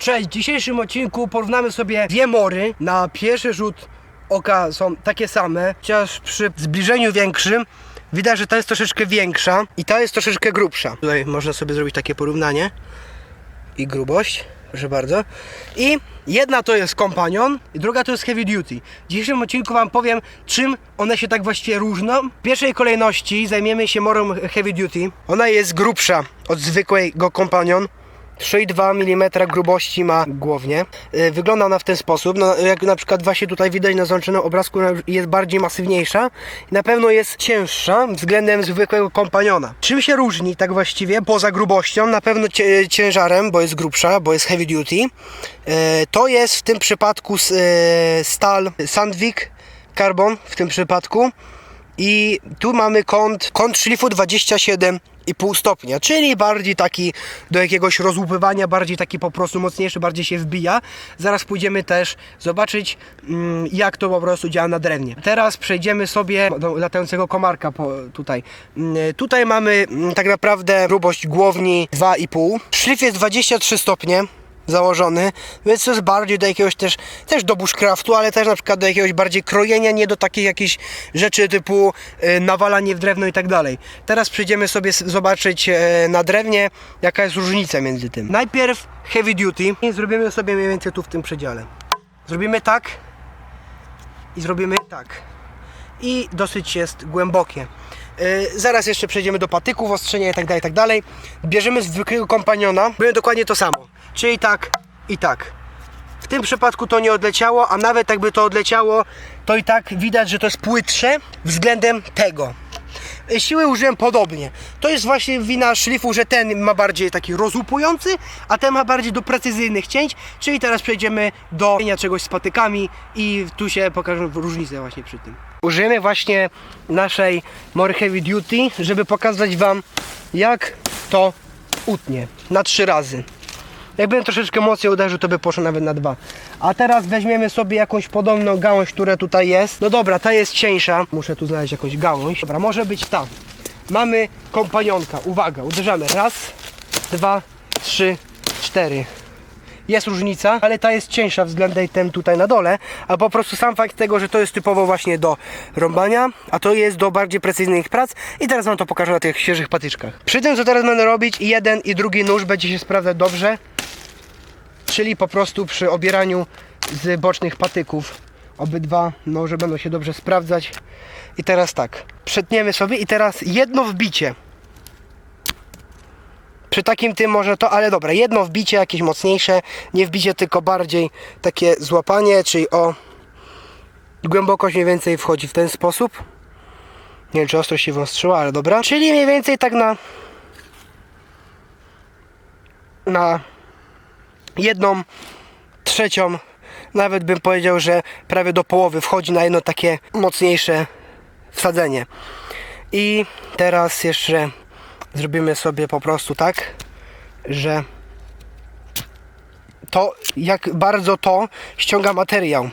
Cześć, w dzisiejszym odcinku porównamy sobie dwie mory. Na pierwszy rzut oka są takie same, chociaż przy zbliżeniu większym widać, że ta jest troszeczkę większa i ta jest troszeczkę grubsza. Tutaj można sobie zrobić takie porównanie i grubość, proszę bardzo. I jedna to jest kompanion, druga to jest heavy duty. W dzisiejszym odcinku Wam powiem, czym one się tak właściwie różnią. W pierwszej kolejności zajmiemy się morą heavy duty. Ona jest grubsza od zwykłego kompanion. 3,2 mm grubości ma głownie. Yy, Wygląda ona w ten sposób, no, jak na przykład właśnie tutaj widać na załączonym obrazku ona jest bardziej masywniejsza na pewno jest cięższa względem zwykłego kompaniona. Czym się różni tak właściwie poza grubością? Na pewno cie- ciężarem, bo jest grubsza, bo jest heavy duty. Yy, To jest w tym przypadku stal Sandvik Carbon w tym przypadku. I tu mamy kąt, kąt szlifu 27,5 stopnia, czyli bardziej taki do jakiegoś rozłupywania, bardziej taki po prostu mocniejszy, bardziej się wbija. Zaraz pójdziemy też zobaczyć, mm, jak to po prostu działa na drewnie. Teraz przejdziemy sobie do latającego komarka tutaj. Mm, Tutaj mamy mm, tak naprawdę grubość głowni 2,5. Szlif jest 23 stopnie założony, więc to jest bardziej do jakiegoś też, też do bushcraftu, ale też na przykład do jakiegoś bardziej krojenia, nie do takich jakichś rzeczy typu y, nawalanie w drewno i tak dalej. Teraz przyjdziemy sobie zobaczyć e, na drewnie, jaka jest różnica między tym. Najpierw heavy duty i zrobimy sobie mniej więcej tu w tym przedziale. Zrobimy tak i zrobimy tak. I dosyć jest głębokie. Yy, zaraz jeszcze przejdziemy do patyków, ostrzenia i tak dalej, tak dalej. Bierzemy zwykłego kompaniona, robimy dokładnie to samo. Czyli tak i tak. W tym przypadku to nie odleciało, a nawet jakby to odleciało, to i tak widać, że to jest płytsze względem tego. Yy, Siły użyłem podobnie. To jest właśnie wina szlifu, że ten ma bardziej taki rozłupujący, a ten ma bardziej do precyzyjnych cięć. Czyli teraz przejdziemy do cienia czegoś z patykami i tu się pokażę różnicę właśnie przy tym. Użyjemy właśnie naszej More Heavy Duty, żeby pokazać Wam jak to utnie na trzy razy. Jakbym troszeczkę mocniej uderzył, to by poszło nawet na dwa. A teraz weźmiemy sobie jakąś podobną gałąź, która tutaj jest. No dobra, ta jest cieńsza. Muszę tu znaleźć jakąś gałąź. Dobra, może być ta. Mamy kompanionka. Uwaga, uderzamy. Raz, dwa, trzy, cztery. Jest różnica, ale ta jest cieńsza względem tem tutaj na dole, a po prostu sam fakt tego, że to jest typowo właśnie do rąbania, a to jest do bardziej precyzyjnych prac i teraz wam to pokażę na tych świeżych patyczkach. Przy tym co teraz będę robić, jeden i drugi nóż będzie się sprawdzać dobrze, czyli po prostu przy obieraniu z bocznych patyków obydwa noże będą się dobrze sprawdzać i teraz tak, przetniemy sobie i teraz jedno wbicie przy takim tym może to, ale dobra, jedno wbicie jakieś mocniejsze, nie wbicie tylko bardziej takie złapanie, czyli o głębokość mniej więcej wchodzi w ten sposób. Nie wiem czy ostrość się wyostrzyła, ale dobra. Czyli mniej więcej tak na na jedną trzecią, nawet bym powiedział, że prawie do połowy wchodzi na jedno takie mocniejsze wsadzenie. I teraz jeszcze zrobimy sobie po prostu tak, że to, jak bardzo to ściąga materiał.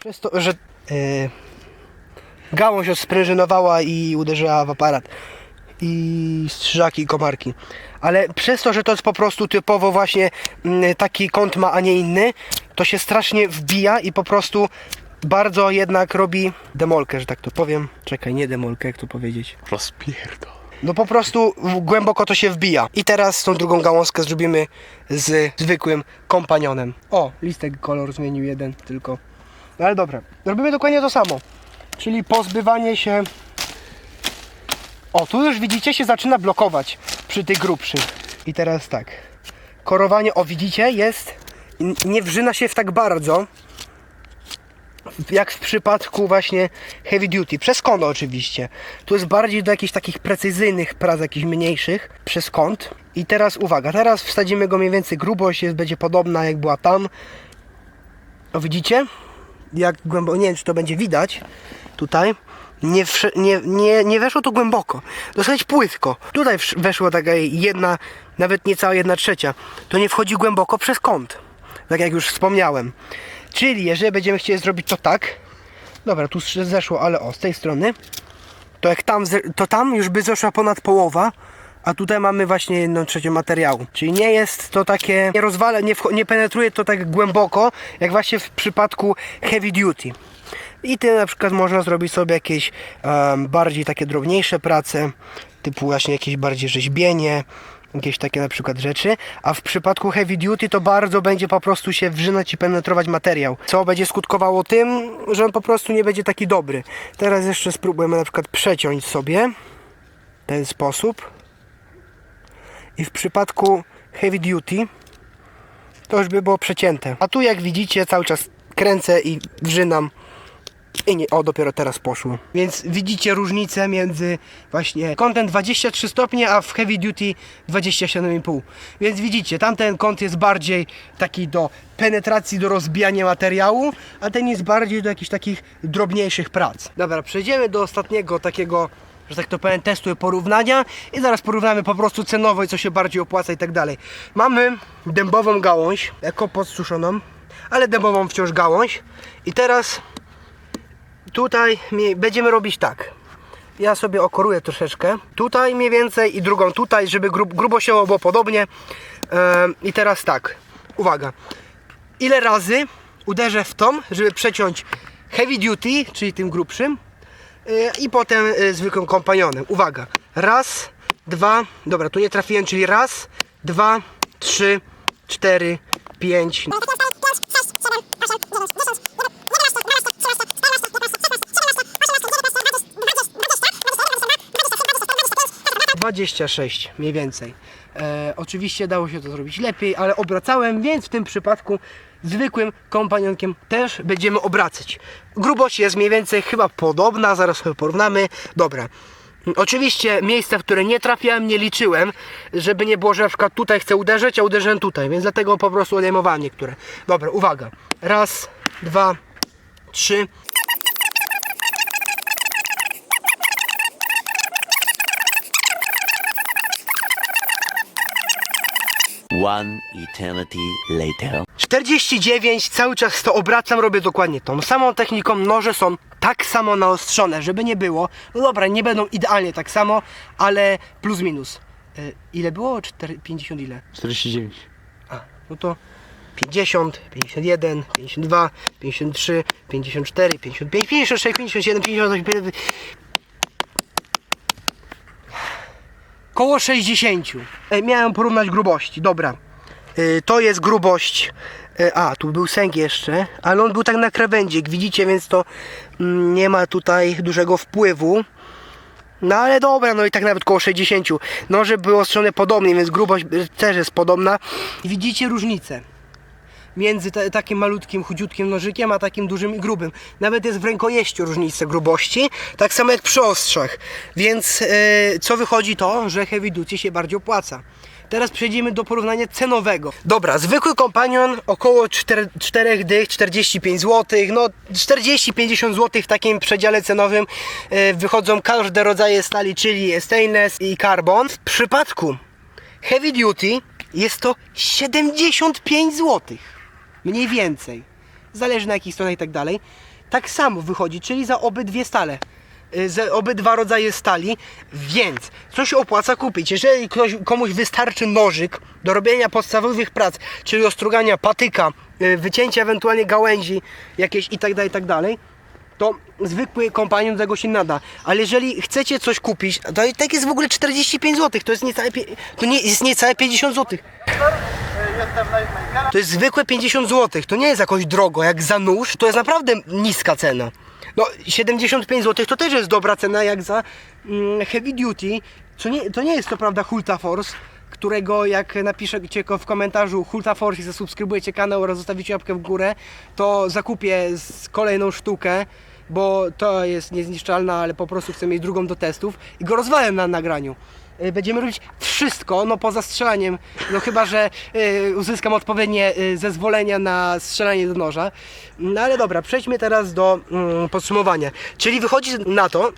Przez to, że yy, gałąź odsprężynowała i uderzyła w aparat. I strzyżaki i komarki. Ale przez to, że to jest po prostu typowo właśnie mm, taki kąt ma, a nie inny, to się strasznie wbija i po prostu bardzo jednak robi demolkę, że tak to powiem. Czekaj, nie demolkę, jak to powiedzieć. Rozpierdol. No po prostu głęboko to się wbija. I teraz tą drugą gałązkę zrobimy z zwykłym kompanionem. O, listek kolor zmienił jeden tylko. No ale dobra, robimy dokładnie to samo. Czyli pozbywanie się... O, tu już widzicie się zaczyna blokować przy tych grubszych. I teraz tak. Korowanie, o widzicie, jest... Nie wrzyna się w tak bardzo, jak w przypadku właśnie heavy duty, przez kąt oczywiście. Tu jest bardziej do jakichś takich precyzyjnych prac, jakichś mniejszych, przez kąt. I teraz uwaga, teraz wsadzimy go mniej więcej, grubość jest, będzie podobna jak była tam. O widzicie? Jak głęboko, nie wiem czy to będzie widać, tutaj. Nie, nie, nie, nie weszło to głęboko, dosyć płytko. Tutaj weszła taka jedna, nawet niecała jedna trzecia. To nie wchodzi głęboko przez kąt, tak jak już wspomniałem. Czyli jeżeli będziemy chcieli zrobić to tak, dobra, tu zeszło, ale o, z tej strony, to jak tam, to tam już by zeszła ponad połowa, a tutaj mamy właśnie jedną trzecią materiału. Czyli nie jest to takie, nie rozwala, nie, nie penetruje to tak głęboko, jak właśnie w przypadku heavy duty. I tym na przykład można zrobić sobie jakieś em, bardziej takie drobniejsze prace, typu właśnie jakieś bardziej rzeźbienie, jakieś takie na przykład rzeczy, a w przypadku heavy duty to bardzo będzie po prostu się wrzynać i penetrować materiał, co będzie skutkowało tym, że on po prostu nie będzie taki dobry. Teraz jeszcze spróbujemy na przykład przeciąć sobie ten sposób i w przypadku heavy duty to już by było przecięte. A tu jak widzicie cały czas kręcę i wrzynam i nie, o dopiero teraz poszło. Więc widzicie różnicę między właśnie kątem 23 stopnie, a w heavy duty 27,5. Więc widzicie, tamten kąt jest bardziej taki do penetracji, do rozbijania materiału, a ten jest bardziej do jakichś takich drobniejszych prac. Dobra, przejdziemy do ostatniego takiego że tak to powiem, testu porównania i zaraz porównamy po prostu cenowo i co się bardziej opłaca i tak dalej. Mamy dębową gałąź, jako podsuszoną, ale dębową wciąż gałąź i teraz tutaj będziemy robić tak. Ja sobie okoruję troszeczkę. Tutaj mniej więcej i drugą tutaj, żeby grub, grubościowo było podobnie. Em, I teraz tak. Uwaga. Ile razy uderzę w tą, żeby przeciąć heavy duty, czyli tym grubszym, y, i potem y, zwykłym kompanionem. Uwaga. Raz, dwa, dobra, tu nie trafiłem, czyli raz, dwa, trzy, cztery, pięć, 26 mniej więcej. E, oczywiście dało się to zrobić lepiej, ale obracałem, więc w tym przypadku zwykłym kompanionkiem też będziemy obracać. Grubość jest mniej więcej chyba podobna, zaraz sobie porównamy. Dobra. Oczywiście miejsca, w które nie trafiałem, nie liczyłem, żeby nie było, że na przykład tutaj chcę uderzyć, a uderzyłem tutaj, więc dlatego po prostu odejmowałem niektóre. Dobra, uwaga. Raz, dwa, trzy. One eternity later. 49, cały czas to obracam, robię dokładnie tą samą techniką. Noże są tak samo naostrzone, żeby nie było. No dobra, nie będą idealnie tak samo, ale plus minus. E, ile było? 4, 50 ile? 49. A, no to 50, 51, 52, 53, 54, 55, 56, 57, 58, Koło 60. E, miałem porównać grubości, dobra. E, to jest grubość. E, a, tu był sęk jeszcze, ale on był tak na krawędzi, jak widzicie, więc to mm, nie ma tutaj dużego wpływu. No ale dobra, no i tak nawet koło 60. Noże były ostrzone podobnie, więc grubość też jest podobna. Widzicie różnicę między ta, takim malutkim, chudziutkim nożykiem, a takim dużym i grubym. Nawet jest w rękojeściu różnica grubości, tak samo jak przy ostrzach. Więc e, co wychodzi to, że heavy duty się bardziej opłaca. Teraz przejdziemy do porównania cenowego. Dobra, zwykły kompanion około 4, 4 dych, 45 zł, no 40-50 zł w takim przedziale cenowym e, wychodzą każde rodzaje stali, czyli stainless i carbon. W przypadku Heavy Duty jest to 75 zł. Mniej więcej. Zależy na jakich stronach i tak dalej. Tak samo wychodzi, czyli za obydwie stale. Y, Za obydwa rodzaje stali, więc co się opłaca kupić? Jeżeli ktoś, komuś wystarczy nożyk do robienia podstawowych prac, czyli ostrugania patyka, y, wycięcia ewentualnie gałęzi jakieś i tak dalej, i tak to zwykły kompanion tego się nada. Ale jeżeli chcecie coś kupić, to i tak jest w ogóle 45 zł, to jest niecałe, to nie, jest niecałe 50 zł. To jest zwykłe 50 zł, to nie jest jakoś drogo, jak za nóż, to jest naprawdę niska cena. No 75 zł to też jest dobra cena jak za mm, heavy duty, co nie, to nie jest to prawda Hulta Force, którego jak napiszecie w komentarzu Hulta Force i zasubskrybujecie kanał oraz zostawicie łapkę w górę, to zakupię z kolejną sztukę, bo to jest niezniszczalna, ale po prostu chcę mieć drugą do testów i go rozwalę na nagraniu. Y, Będziemy robić wszystko, no poza strzelaniem, no chyba, że y, uzyskam odpowiednie y, zezwolenia na strzelanie do noża. No ale dobra, przejdźmy teraz do mm, podsumowania. Czyli wychodzi na to,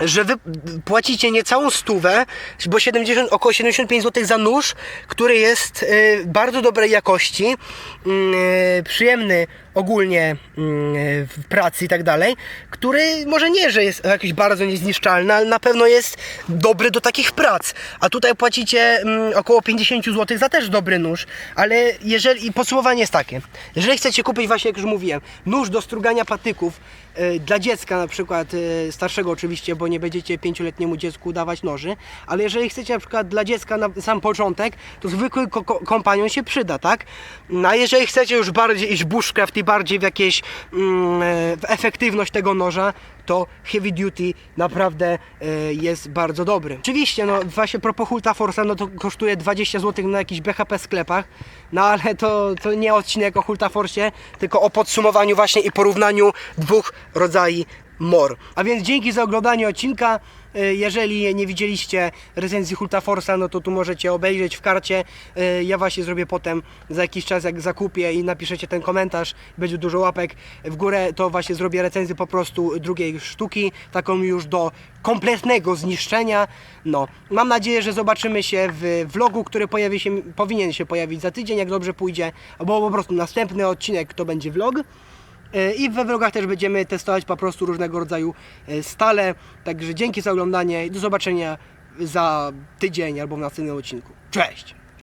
że wy płacicie niecałą stówę, bo 70, około 75 zł za nóż, który jest y, bardzo dobrej jakości, y, przyjemny ogólnie mm, w pracy i tak dalej, który może nie, że jest jakiś bardzo niezniszczalny, ale na pewno jest dobry do takich prac. A tutaj płacicie mm, około 50 zł za też dobry nóż, ale jeżeli, i podsumowanie jest takie, jeżeli chcecie kupić właśnie, jak już mówiłem, nóż do strugania patyków y, dla dziecka na przykład, y, starszego oczywiście, bo nie będziecie pięcioletniemu dziecku dawać noży, ale jeżeli chcecie na przykład dla dziecka na sam początek, to zwykły ko- ko- kompanion się przyda, tak? No a jeżeli chcecie już bardziej iść bushcraft bardziej w jakieś mm, e, w efektywność tego noża, to Heavy Duty naprawdę e, jest bardzo dobry. Oczywiście, no właśnie propos Hulta no to kosztuje 20 zł na jakichś BHP sklepach, no ale to, to nie odcinek o Hulta tylko o podsumowaniu właśnie i porównaniu dwóch rodzajów mor. A więc dzięki za oglądanie odcinka. E, Jeżeli nie widzieliście recenzji Hulta Force'a, no to tu możecie obejrzeć w karcie. E, Ja właśnie zrobię potem za jakiś czas, jak zakupię i napiszecie ten komentarz, będzie dużo łapek w górę, to właśnie zrobię recenzję po prostu drugiej sztuki, taką już do kompletnego zniszczenia. No, mam nadzieję, że zobaczymy się w vlogu, który pojawi się, powinien się pojawić za tydzień, jak dobrze pójdzie, albo po prostu następny odcinek to będzie vlog. E, I we vlogach też będziemy testować po prostu różnego rodzaju e, stale. Także dzięki za oglądanie i do zobaczenia za tydzień albo w następnym odcinku. Cześć!